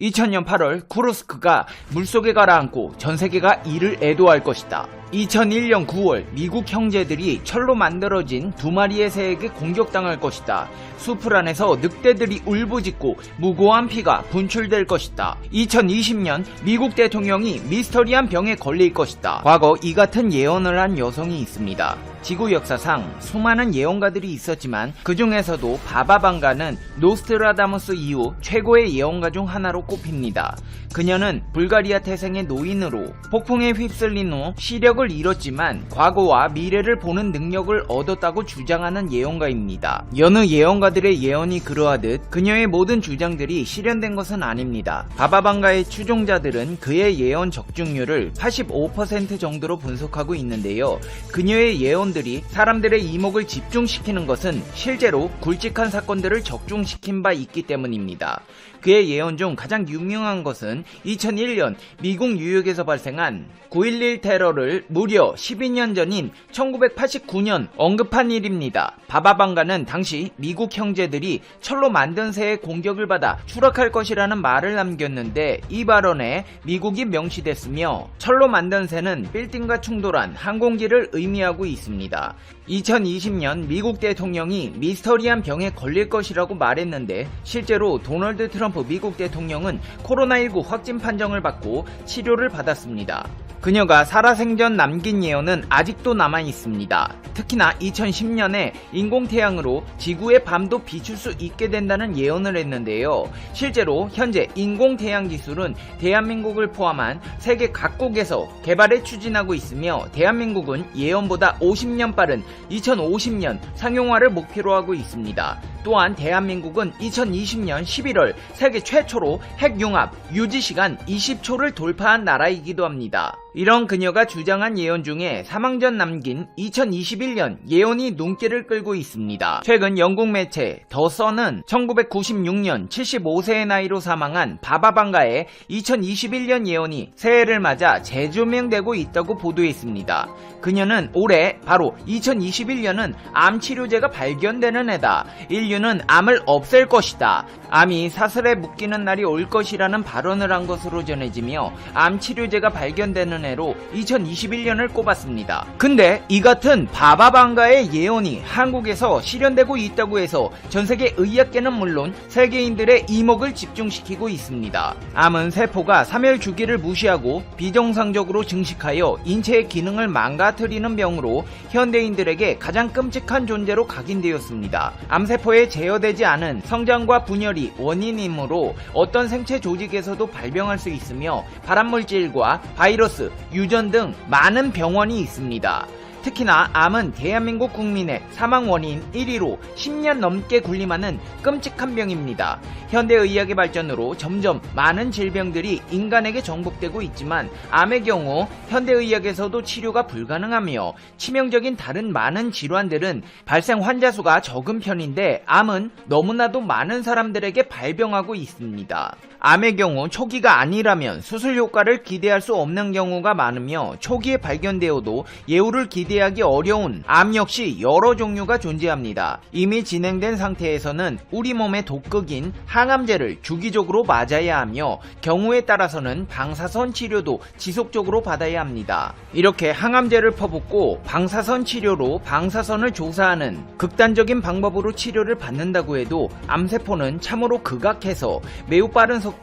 2000년 8월 쿠르스크가 물속에 가라앉고 전 세계가 이를 애도할 것이다. 2001년 9월 미국 형제들이 철로 만들어진 두 마리의 새에게 공격당할 것이다. 숲을 안에서 늑대들이 울부짖고 무고한 피가 분출될 것이다. 2020년 미국 대통령이 미스터리한 병에 걸릴 것이다. 과거 이 같은 예언을 한 여성이 있습니다. 지구 역사상 수많은 예언가들이 있었지만 그 중에서도 바바방가는 노스트라다무스 이후 최고의 예언가 중 하나로 꼽힙니다. 그녀는 불가리아 태생의 노인으로 폭풍에 휩쓸린 후 시력을 잃었지만 과거와 미래를 보는 능력을 얻었다고 주장하는 예언가입니다. 여느 예언가들의 예언이 그러하듯 그녀의 모든 주장들이 실현된 것은 아닙니다. 바바방가의 추종자들은 그의 예언 적중률을 85% 정도로 분석하고 있는데요. 그녀의 예언들이 사람들의 이목을 집중시키는 것은 실제로 굵직한 사건들을 적중시킨 바 있기 때문입니다. 그의 예언 중 가장 유명한 것은 2001년 미국 뉴욕에서 발생한 9.11 테러를 무려 12년 전인 1989년 언급한 일입니다. 바바방가는 당시 미국 형제들이 철로 만든 새의 공격을 받아 추락할 것이라는 말을 남겼는데 이 발언에 미국이 명시됐으며 철로 만든 새는 빌딩과 충돌한 항공기를 의미하고 있습니다. 2020년 미국 대통령이 미스터리한 병에 걸릴 것이라고 말했는데 실제로 도널드 트럼프 미국 대통령은 코로나19 확진 판정을 받고 치료를 받았습니다. 그녀가 살아생전 남긴 예언은 아직도 남아 있습니다. 특히나 2010년에 인공태양으로 지구의 밤도 비출 수 있게 된다는 예언을 했는데요. 실제로 현재 인공태양 기술은 대한민국을 포함한 세계 각국에서 개발에 추진하고 있으며 대한민국은 예언보다 50년 빠른 2050년 상용화를 목표로 하고 있습니다. 또한 대한민국은 2020년 11월 세계 최초로 핵융합 유지 시간 20초를 돌파한 나라이기도 합니다. 이런 그녀가 주장한 예언 중에 사망 전 남긴 2021년 예언이 눈길을 끌고 있습니다. 최근 영국 매체 더 선은 1996년 75세의 나이로 사망한 바바방가의 2021년 예언이 새해를 맞아 재조명되고 있다고 보도했습니다. 그녀는 올해 바로 2021년은 암 치료제가 발견되는 해다. 인류는 암을 없앨 것이다. 암이 사슬에 묶이는 날이 올 것이라는 발언을 한 것으로 전해지며 암 치료제가 발견되는 해로 2021년을 꼽았습니다. 근데 이 같은 바바방가의 예언이 한국에서 실현되고 있다고 해서 전 세계 의학계는 물론 세계인들의 이목을 집중시키고 있습니다. 암은 세포가 3일 주기를 무시하고 비정상적으로 증식하여 인체의 기능을 망가뜨리는 병으로 현대인들에게 가장 끔찍한 존재로 각인되었습니다. 암세포에 제어되지 않은 성장과 분열이 원인이므로 어떤 생체 조직에서도 발병할 수 있으며 발암물질과 바이러스, 유전 등 많은 병원이 있습니다. 특히나 암은 대한민국 국민의 사망 원인 1위로 10년 넘게 군림하는 끔찍한 병입니다. 현대의학의 발전으로 점점 많은 질병들이 인간에게 정복되고 있지만 암의 경우 현대의학에서도 치료가 불가능하며 치명적인 다른 많은 질환들은 발생 환자 수가 적은 편인데 암은 너무나도 많은 사람들에게 발병하고 있습니다. 암의 경우 초기가 아니라면 수술 효과를 기대할 수 없는 경우가 많으며 초기에 발견되어도 예후를 기대하기 어려운 암 역시 여러 종류가 존재합니다. 이미 진행된 상태에서는 우리 몸의 독극인 항암제를 주기적으로 맞아야 하며 경우에 따라서는 방사선 치료도 지속적으로 받아야 합니다. 이렇게 항암제를 퍼붓고 방사선 치료로 방사선을 조사하는 극단적인 방법으로 치료를 받는다고 해도 암세포는 참으로 극악해서 매우 빠른 속도로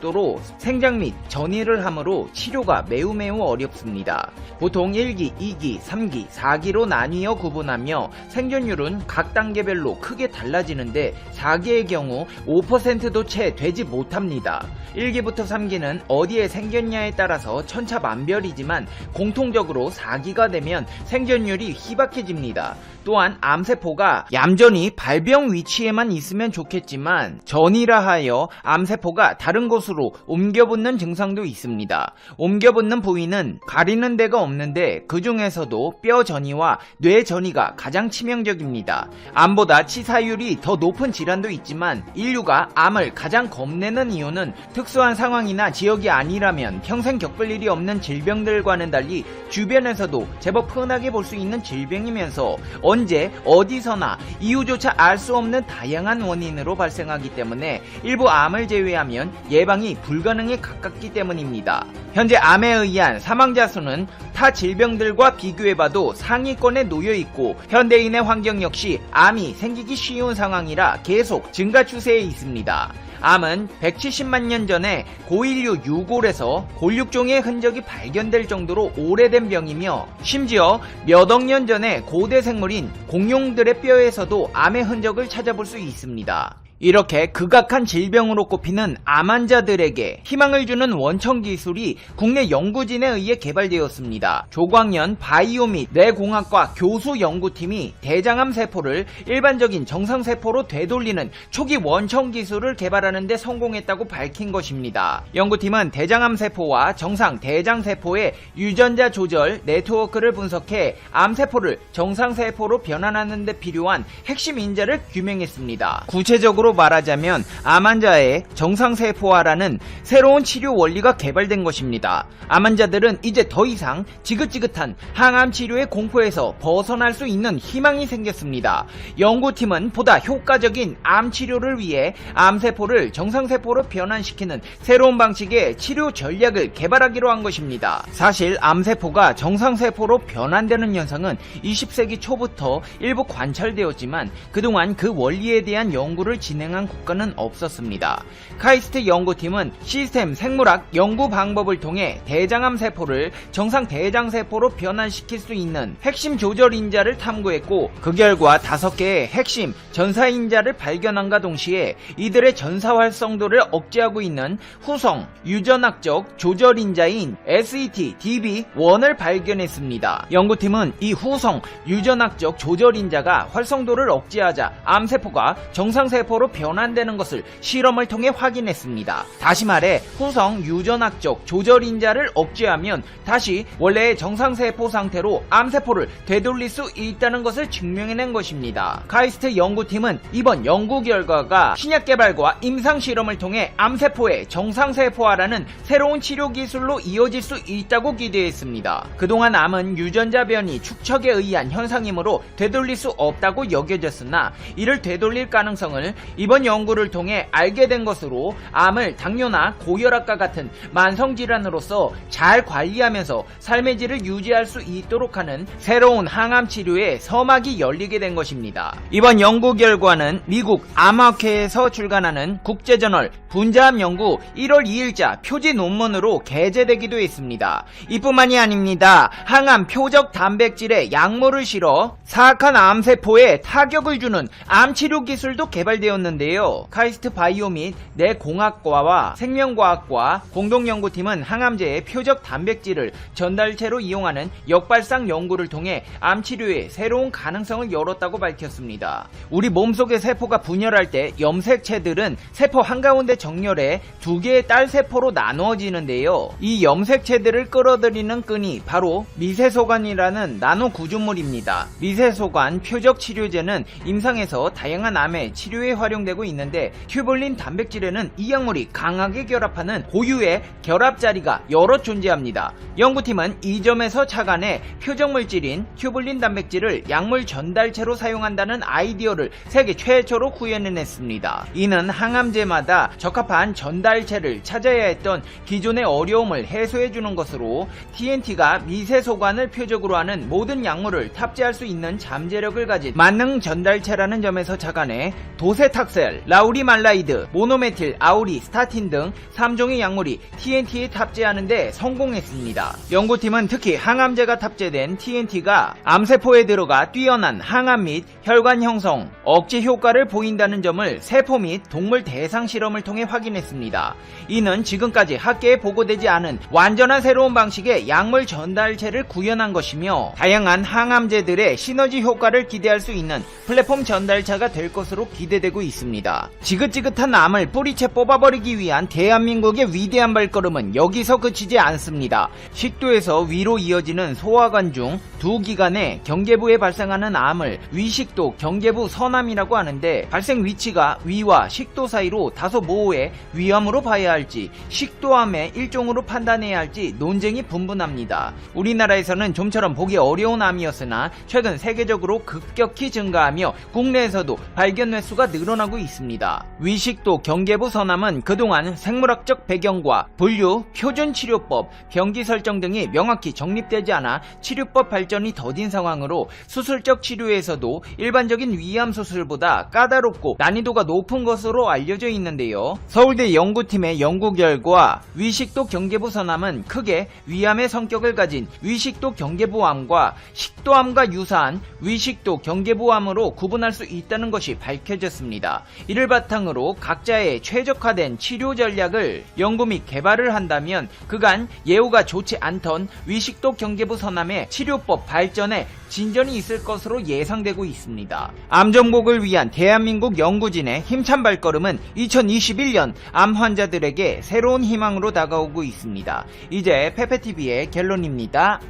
생장 및 전이를 하므로 치료가 매우 매우 어렵습니다. 보통 1기, 2기, 3기, 4기로 나뉘어 구분하며 생존율은 각 단계별로 크게 달라지는데 4기의 경우 5%도 채 되지 못합니다. 1기부터 3기는 어디에 생겼냐에 따라서 천차만별이지만 공통적으로 4기가 되면 생존율이 희박해집니다. 또한 암세포가 얌전히 발병 위치에만 있으면 좋겠지만 전이라 하여 암세포가 다른 곳 으로 옮겨붙는 증상도 있습니다. 옮겨붙는 부위는 가리는 데가 없는데 그 중에서도 뼈 전이와 뇌 전이가 가장 치명적입니다. 암보다 치사율이 더 높은 질환도 있지만 인류가 암을 가장 겁내는 이유는 특수한 상황이나 지역이 아니라면 평생 겪을 일이 없는 질병들과는 달리 주변에서도 제법 흔하게 볼 수 있는 질병이면서 언제 어디서나 이유조차 알 수 없는 다양한 원인으로 발생하기 때문에 일부 암을 제외하면 예 방이 불가능에 가깝기 때문입니다. 현재 암에 의한 사망자 수는 타 질병들과 비교해봐도 상위권에 놓여 있고 현대인의 환경 역시 암이 생기기 쉬운 상황이라 계속 증가 추세에 있습니다. 암은 170만 년 전에 고인류 유골에서 골육종의 흔적이 발견될 정도로 오래된 병이며 심지어 몇억 년 전에 고대 생물인 공룡들의 뼈에서도 암의 흔적을 찾아볼 수 있습니다. 이렇게 극악한 질병으로 꼽히는 암 환자들에게 희망을 주는 원천 기술이 국내 연구진에 의해 개발되었습니다. 조광년 바이오 및 뇌공학과 교수 연구팀이 대장암 세포를 일반적인 정상 세포로 되돌리는 초기 원천 기술을 개발하는 데 성공했다고 밝힌 것입니다. 연구팀은 대장암 세포와 정상 대장 세포의 유전자 조절 네트워크를 분석해 암 세포를 정상 세포로 변환하는 데 필요한 핵심 인자를 규명했습니다. 구체적으로 말하자면 암 환자의 정상세포화라는 새로운 치료 원리가 개발된 것입니다. 암 환자들은 이제 더 이상 지긋지긋한 항암 치료의 공포에서 벗어날 수 있는 희망이 생겼습니다. 연구팀은 보다 효과적인 암 치료를 위해 암세포를 정상세포로 변환시키는 새로운 방식의 치료 전략을 개발하기로 한 것입니다. 사실 암세포가 정상세포로 변환되는 현상은 20세기 초부터 일부 관찰되었지만 그동안 그 원리에 대한 연구를 진행 한 국가는 없었습니다. 카이스트 연구팀은 시스템 생물학 연구 방법을 통해 대장암 세포를 정상 대장 세포로 변환시킬 수 있는 핵심 조절 인자를 탐구했고 그 결과 다섯 개의 핵심 전사 인자를 발견한과 동시에 이들의 전사 활성도를 억제하고 있는 후성 유전학적 조절 인자인 SET DB1을 발견했습니다. 연구팀은 이 후성 유전학적 조절 인자가 활성도를 억제하자 암세포가 정상세포로 변환되는 것을 실험을 통해 확인했습니다. 다시 말해 후성 유전학적 조절 인자를 억제하면 다시 원래의 정상세포 상태로 암세포를 되돌릴 수 있다는 것을 증명해낸 것입니다. 카이스트 연구팀은 이번 연구 결과가 신약 개발과 임상 실험을 통해 암세포의 정상세포화라는 새로운 치료 기술로 이어질 수 있다고 기대했습니다. 그동안 암은 유전자 변이 축척에 의한 현상이므로 되돌릴 수 없다고 여겨졌으나 이를 되돌릴 가능성을 이번 연구를 통해 알게 된 것으로 암을 당뇨나 고혈압과 같은 만성 질환으로서 잘 관리하면서 삶의 질을 유지할 수 있도록 하는 새로운 항암 치료의 서막이 열리게 된 것입니다. 이번 연구 결과는 미국 암학회에서 출간하는 국제저널 분자암 연구 1월 2일자 표지 논문으로 게재되기도 했습니다. 이뿐만이 아닙니다. 항암 표적 단백질에 약물을 실어 사악한 암세포에 타격을 주는 암치료 기술도 개발되었는데요. 카이스트 바이오 및 뇌공학과와 생명과학과 공동연구팀은 항암제의 표적 단백질을 전달체로 이용하는 역발상 연구를 통해 암치료에 새로운 가능성을 열었다고 밝혔습니다. 우리 몸속의 세포가 분열할 때 염색체들은 세포 한가운데 정렬해 두 개의 딸 세포로 나누어지는데요. 이 염색체들을 끌어들이는 끈이 바로 미세소관이라는 나노 구조물입니다. 미세 소관 표적 치료제는 임상에서 다양한 암의 치료에 활용되고 있는데 튜블린 단백질에는 이 약물이 강하게 결합하는 고유의 결합 자리가 여러 존재합니다. 연구팀은 이 점에서 착안해 표적 물질인 튜블린 단백질을 약물 전달체로 사용한다는 아이디어를 세계 최초로 구현해냈습니다. 이는 항암제마다 적합한 전달체를 찾아야 했던 기존의 어려움을 해소해주는 것으로 TNT가 미세소관을 표적으로 하는 모든 약물을 탑재할 수 있는 잠재력을 가진 만능 전달체라는 점에서 착안해 도세탁셀, 라우리말라이드, 모노메틸, 아우리, 스타틴 등 3종의 약물이 TNT에 탑재하는데 성공했습니다. 연구팀은 특히 항암제가 탑재된 TNT가 암세포에 들어가 뛰어난 항암 및 혈관 형성, 억제 효과를 보인다는 점을 세포 및 동물 대상 실험을 통해 확인했습니다. 이는 지금까지 학계에 보고되지 않은 완전한 새로운 방식의 약물 전달체를 구현한 것이며 다양한 항암제들의 시너지 효과를 기대할 수 있는 플랫폼 전달차가 될 것으로 기대되고 있습니다. 지긋지긋한 암을 뿌리채 뽑아버리기 위한 대한민국의 위대한 발걸음은 여기서 그치지 않습니다. 식도에서 위로 이어지는 소화관 중 두 기관에 경계부에 발생하는 암을 위식도 경계부 선암이라고 하는데 발생 위치가 위와 식도 사이로 다소 모호해 위암으로 봐야 할지 식도암의 일종으로 판단해야 할지 논쟁이 분분합니다. 우리나라에서는 좀처럼 보기 어려운 암이었으나 최근 세계적으로 급격히 증가하며 국내에서도 발견 횟수가 늘어나고 있습니다. 위식도 경계부 서남은 그동안 생물학적 배경과 분류, 표준 치료법, 병기 설정 등이 명확히 정립되지 않아 치료법 발전이 더딘 상황으로 수술적 치료에서도 일반적인 위암 수술보다 까다롭고 난이도가 높은 것으로 알려져 있는데요. 서울대 연구팀의 연구 결과 위식도 경계부 서남은 크게 위암의 성격을 가진 위식도 경계부암과 식도암과 유사한 위식도 경계부암으로 구분할 수 있다는 것이 밝혀졌습니다. 이를 바탕으로 각자의 최적화된 치료 전략을 연구 및 개발을 한다면 그간 예후가 좋지 않던 위식도 경계부 서남의 치료법 발전에 진전이 있을 것으로 예상되고 있습니다. 암 정복을 위한 대한민국 연구진의 힘찬 발걸음은 2021년 암 환자들에게 새로운 희망으로 다가오고 있습니다. 이제 페페TV의 결론입니다.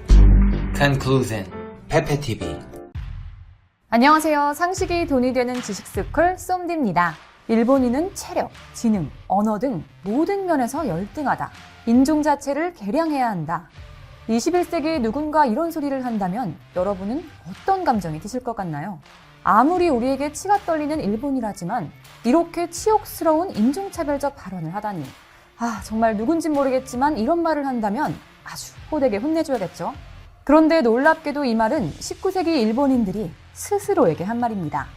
Conclusion 페페TV 안녕하세요. 상식이 돈이 되는 지식스쿨 쏨디입니다. 일본인은 체력, 지능, 언어 등 모든 면에서 열등하다. 인종 자체를 개량해야 한다. 21세기에 누군가 이런 소리를 한다면 여러분은 어떤 감정이 드실 것 같나요? 아무리 우리에게 치가 떨리는 일본이라지만 이렇게 치욕스러운 인종차별적 발언을 하다니. 아, 정말 누군진 모르겠지만 이런 말을 한다면 아주 호되게 혼내줘야겠죠? 그런데 놀랍게도 이 말은 19세기 일본인들이 스스로에게 한 말입니다.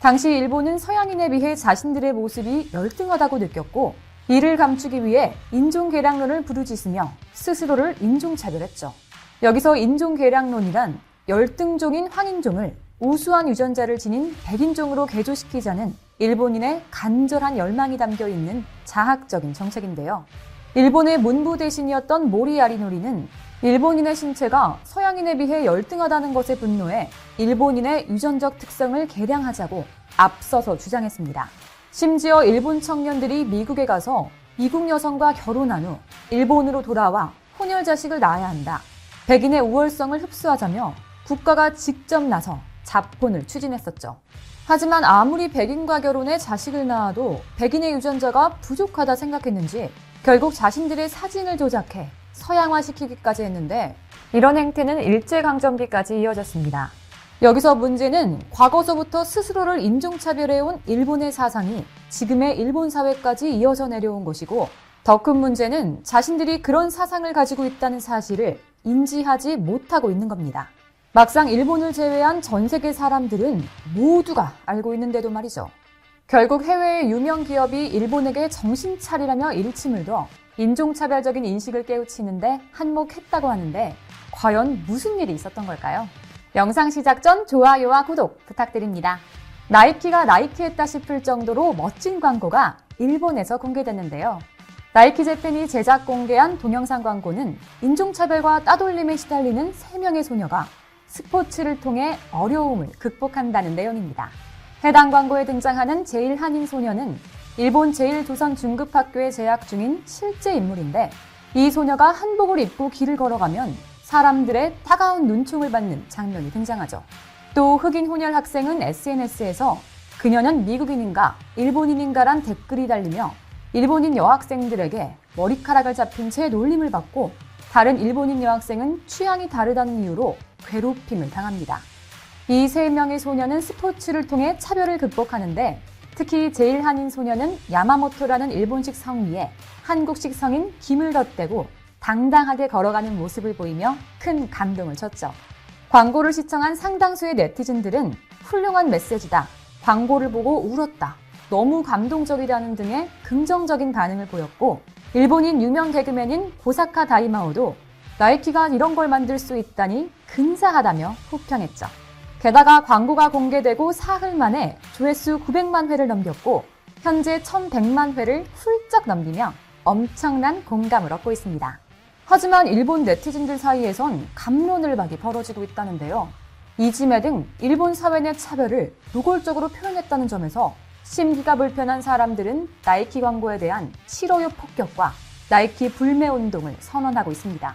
당시 일본은 서양인에 비해 자신들의 모습이 열등하다고 느꼈고 이를 감추기 위해 인종계량론을 부르짖으며 스스로를 인종차별했죠. 여기서 인종계량론이란 열등종인 황인종을 우수한 유전자를 지닌 백인종으로 개조시키자는 일본인의 간절한 열망이 담겨 있는 자학적인 정책인데요. 일본의 문부 대신이었던 모리 아리노리는 일본인의 신체가 서양인에 비해 열등하다는 것에 분노해 일본인의 유전적 특성을 개량하자고 앞서서 주장했습니다. 심지어 일본 청년들이 미국에 가서 미국 여성과 결혼한 후 일본으로 돌아와 혼혈 자식을 낳아야 한다. 백인의 우월성을 흡수하자며 국가가 직접 나서 자폰을 추진했었죠. 하지만 아무리 백인과 결혼해 자식을 낳아도 백인의 유전자가 부족하다 생각했는지 결국 자신들의 사진을 조작해 서양화시키기까지 했는데 이런 행태는 일제강점기까지 이어졌습니다. 여기서 문제는 과거서부터 스스로를 인종차별해온 일본의 사상이 지금의 일본 사회까지 이어져 내려온 것이고 더 큰 문제는 자신들이 그런 사상을 가지고 있다는 사실을 인지하지 못하고 있는 겁니다. 막상 일본을 제외한 전 세계 사람들은 모두가 알고 있는데도 말이죠. 결국 해외의 유명 기업이 일본에게 정신 차리라며 일침을 둬 인종차별적인 인식을 깨우치는데 한몫했다고 하는데 과연 무슨 일이 있었던 걸까요? 영상 시작 전 좋아요와 구독 부탁드립니다. 나이키가 나이키했다 싶을 정도로 멋진 광고가 일본에서 공개됐는데요. 나이키 재팬이 제작 공개한 동영상 광고는 인종차별과 따돌림에 시달리는 3명의 소녀가 스포츠를 통해 어려움을 극복한다는 내용입니다. 해당 광고에 등장하는 제일 한인 소녀는 일본 제일조선중급학교에 재학 중인 실제 인물인데 이 소녀가 한복을 입고 길을 걸어가면 사람들의 따가운 눈총을 받는 장면이 등장하죠. 또 흑인 혼혈 학생은 SNS에서 그녀는 미국인인가 일본인인가란 댓글이 달리며 일본인 여학생들에게 머리카락을 잡힌 채 놀림을 받고 다른 일본인 여학생은 취향이 다르다는 이유로 괴롭힘을 당합니다. 이 세 명의 소녀는 스포츠를 통해 차별을 극복하는데 특히 제일 한인 소녀는 야마모토라는 일본식 성 위에 한국식 성인 김을 덧대고 당당하게 걸어가는 모습을 보이며 큰 감동을 줬죠. 광고를 시청한 상당수의 네티즌들은 훌륭한 메시지다. 광고를 보고 울었다. 너무 감동적이라는 등의 긍정적인 반응을 보였고 일본인 유명 개그맨인 고사카 다이마오도 나이키가 이런 걸 만들 수 있다니 근사하다며 호평했죠. 게다가 광고가 공개되고 사흘 만에 조회수 900만 회를 넘겼고 현재 1100만 회를 훌쩍 넘기며 엄청난 공감을 얻고 있습니다. 하지만 일본 네티즌들 사이에선 감론을박이 벌어지고 있다는데요. 이지메 등 일본 사회 내 차별을 노골적으로 표현했다는 점에서 심기가 불편한 사람들은 나이키 광고에 대한 치료요 폭격과 나이키 불매 운동을 선언하고 있습니다.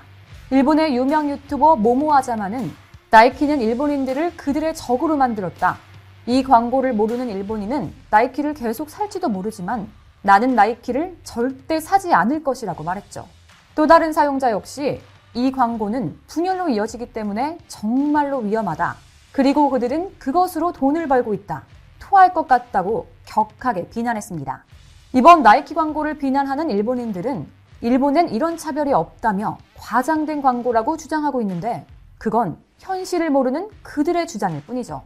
일본의 유명 유튜버 모모아자마는 나이키는 일본인들을 그들의 적으로 만들었다. 이 광고를 모르는 일본인은 나이키를 계속 살지도 모르지만 나는 나이키를 절대 사지 않을 것이라고 말했죠. 또 다른 사용자 역시 이 광고는 분열로 이어지기 때문에 정말로 위험하다. 그리고 그들은 그것으로 돈을 벌고 있다. 토할 것 같다고 격하게 비난했습니다. 이번 나이키 광고를 비난하는 일본인들은 일본엔 이런 차별이 없다며 과장된 광고라고 주장하고 있는데 그건 현실을 모르는 그들의 주장일 뿐이죠.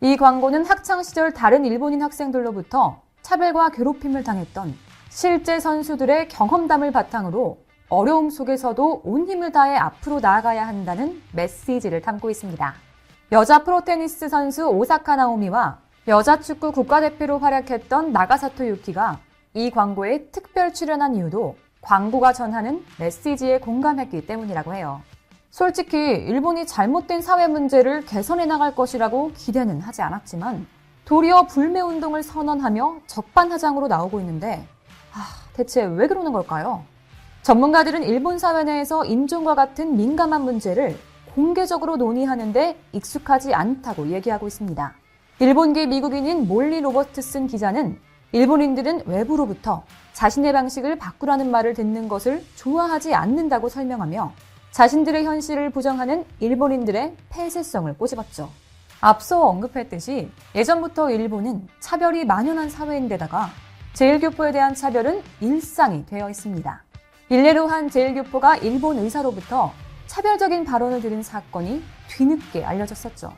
이 광고는 학창시절 다른 일본인 학생들로부터 차별과 괴롭힘을 당했던 실제 선수들의 경험담을 바탕으로 어려움 속에서도 온 힘을 다해 앞으로 나아가야 한다는 메시지를 담고 있습니다. 여자 프로테니스 선수 오사카 나오미와 여자 축구 국가대표로 활약했던 나가사토 유키가 이 광고에 특별 출연한 이유도 광고가 전하는 메시지에 공감했기 때문이라고 해요. 솔직히 일본이 잘못된 사회 문제를 개선해 나갈 것이라고 기대는 하지 않았지만 도리어 불매 운동을 선언하며 적반하장으로 나오고 있는데 아, 대체 왜 그러는 걸까요? 전문가들은 일본 사회 내에서 인종과 같은 민감한 문제를 공개적으로 논의하는데 익숙하지 않다고 얘기하고 있습니다. 일본계 미국인인 몰리 로버트슨 기자는 일본인들은 외부로부터 자신의 방식을 바꾸라는 말을 듣는 것을 좋아하지 않는다고 설명하며 자신들의 현실을 부정하는 일본인들의 폐쇄성을 꼬집었죠. 앞서 언급했듯이 예전부터 일본은 차별이 만연한 사회인데다가 제일교포에 대한 차별은 일상이 되어 있습니다. 일례로 한 제일교포가 일본 의사로부터 차별적인 발언을 들은 사건이 뒤늦게 알려졌었죠.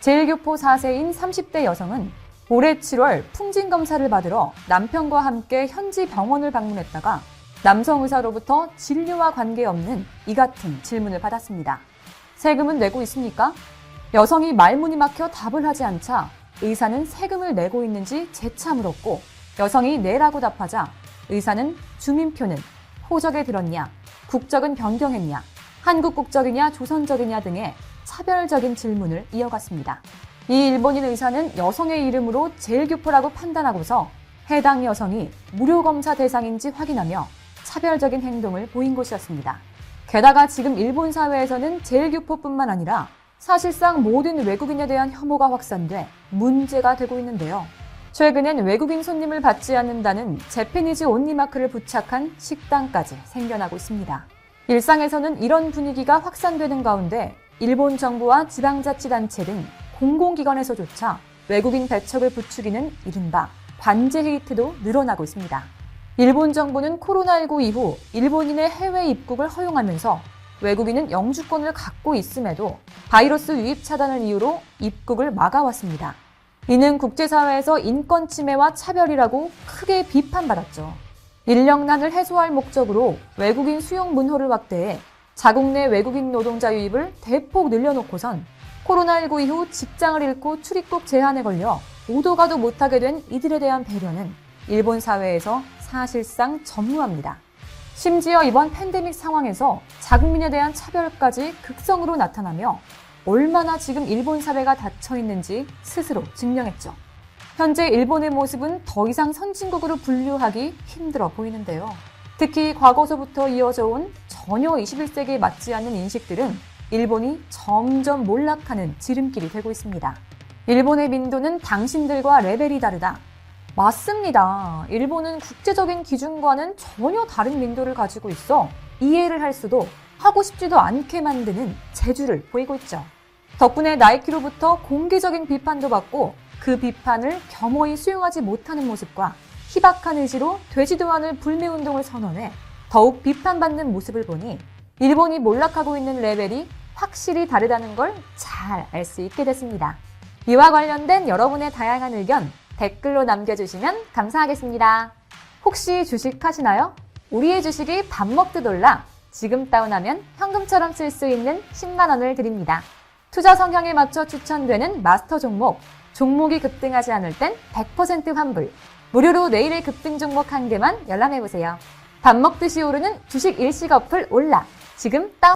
제일교포 4세인 30대 여성은 올해 7월 풍진 검사를 받으러 남편과 함께 현지 병원을 방문했다가 남성 의사로부터 진료와 관계없는 이 같은 질문을 받았습니다. 세금은 내고 있습니까? 여성이 말문이 막혀 답을 하지 않자 의사는 세금을 내고 있는지 재차 물었고 여성이 네라고 답하자 의사는 주민표는 호적에 들었냐, 국적은 변경했냐, 한국 국적이냐 조선적이냐 등의 차별적인 질문을 이어갔습니다. 이 일본인 의사는 여성의 이름으로 제일교포라고 판단하고서 해당 여성이 무료 검사 대상인지 확인하며 차별적인 행동을 보인 곳이었습니다. 게다가 지금 일본 사회에서는 제일교포뿐만 아니라 사실상 모든 외국인에 대한 혐오가 확산돼 문제가 되고 있는데요. 최근엔 외국인 손님을 받지 않는다는 재패니즈 온리 마크를 부착한 식당까지 생겨나고 있습니다. 일상에서는 이런 분위기가 확산되는 가운데 일본 정부와 지방자치단체 등 공공기관에서조차 외국인 배척을 부추기는 이른바 관제 헤이트도 늘어나고 있습니다. 일본 정부는 코로나19 이후 일본인의 해외 입국을 허용하면서 외국인은 영주권을 갖고 있음에도 바이러스 유입 차단을 이유로 입국을 막아왔습니다. 이는 국제사회에서 인권 침해와 차별이라고 크게 비판받았죠. 인력난을 해소할 목적으로 외국인 수용 문호를 확대해 자국 내 외국인 노동자 유입을 대폭 늘려놓고선 코로나19 이후 직장을 잃고 출입국 제한에 걸려 오도 가도 못하게 된 이들에 대한 배려는 일본 사회에서 사실상 전무합니다. 심지어 이번 팬데믹 상황에서 자국민에 대한 차별까지 극성으로 나타나며 얼마나 지금 일본 사회가 닫혀 있는지 스스로 증명했죠. 현재 일본의 모습은 더 이상 선진국으로 분류하기 힘들어 보이는데요. 특히 과거서부터 이어져 온 전혀 21세기에 맞지 않는 인식들은 일본이 점점 몰락하는 지름길이 되고 있습니다. 일본의 민도는 당신들과 레벨이 다르다. 맞습니다. 일본은 국제적인 기준과는 전혀 다른 민도를 가지고 있어 이해를 할 수도 하고 싶지도 않게 만드는 재주를 보이고 있죠. 덕분에 나이키로부터 공개적인 비판도 받고 그 비판을 겸허히 수용하지 못하는 모습과 희박한 의지로 되지도 않을 불매운동을 선언해 더욱 비판받는 모습을 보니 일본이 몰락하고 있는 레벨이 확실히 다르다는 걸 잘 알 수 있게 됐습니다. 이와 관련된 여러분의 다양한 의견 댓글로 남겨주시면 감사하겠습니다. 혹시 주식 하시나요? 우리의 주식이 밥 먹듯 올라 지금 다운하면 현금처럼 쓸 수 있는 10만원을 드립니다. 투자 성향에 맞춰 추천되는 마스터 종목, 종목이 급등하지 않을 땐 100% 환불, 무료로 내일의 급등 종목 한 개만 열람해보세요. 밥 먹듯이 오르는 주식 일시 어플 올라, 지금 다운